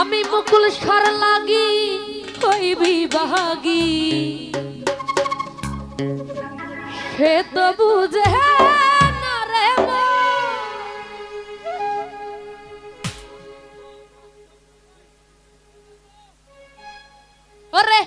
আমি মুকুল সর লাগি হই বিভাগি। সে তো বুঝে ওরে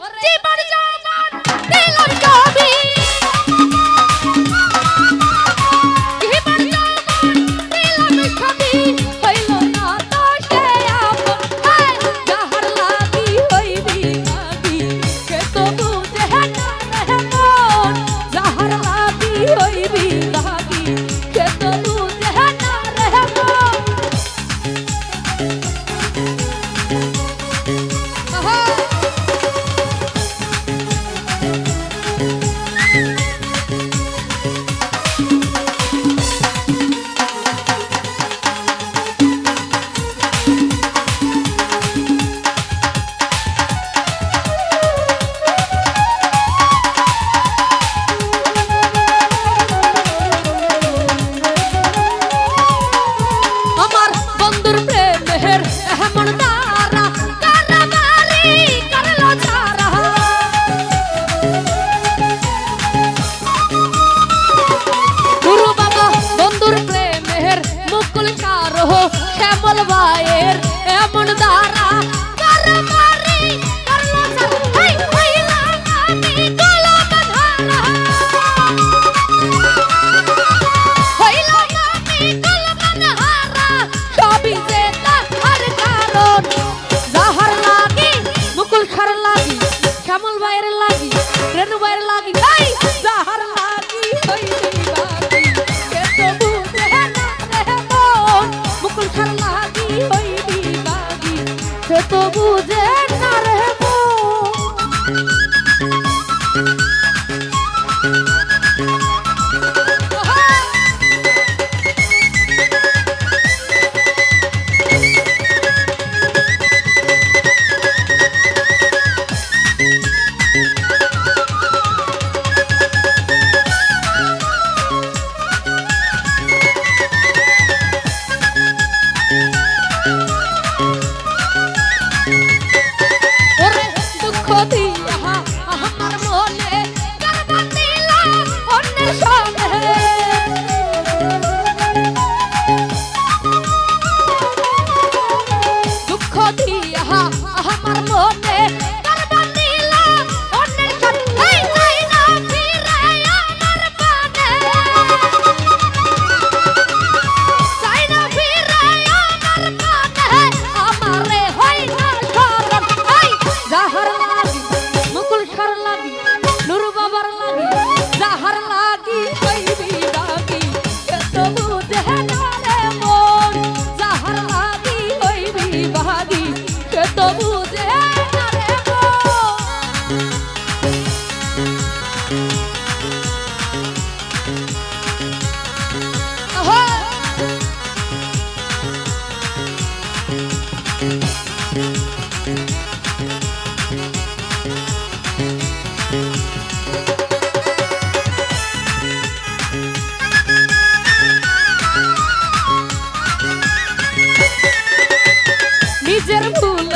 কথার মাগি হইবি বাগি সে তো বুঝে Sean.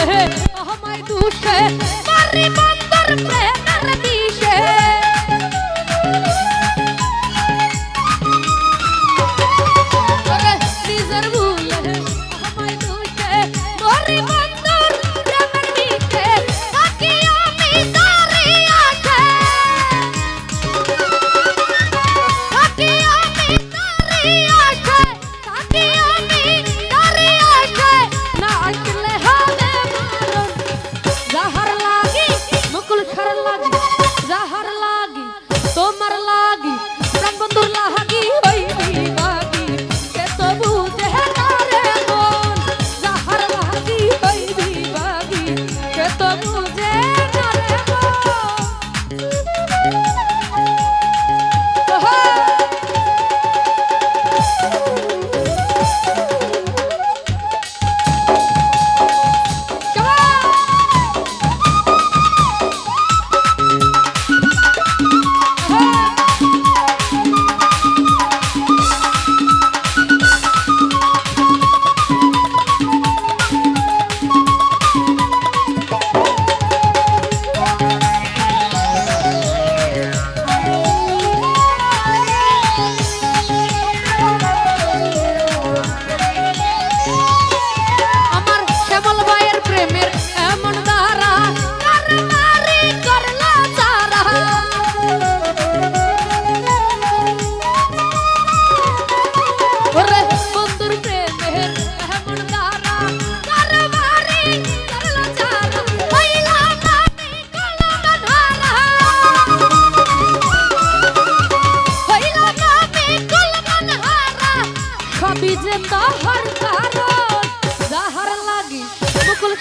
আমায় দুষে পারিব মুকুল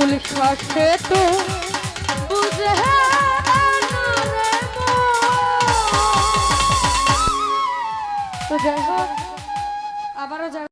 মুকুল শ্বাসে তো বুঝে। তো যাই হোক আবারও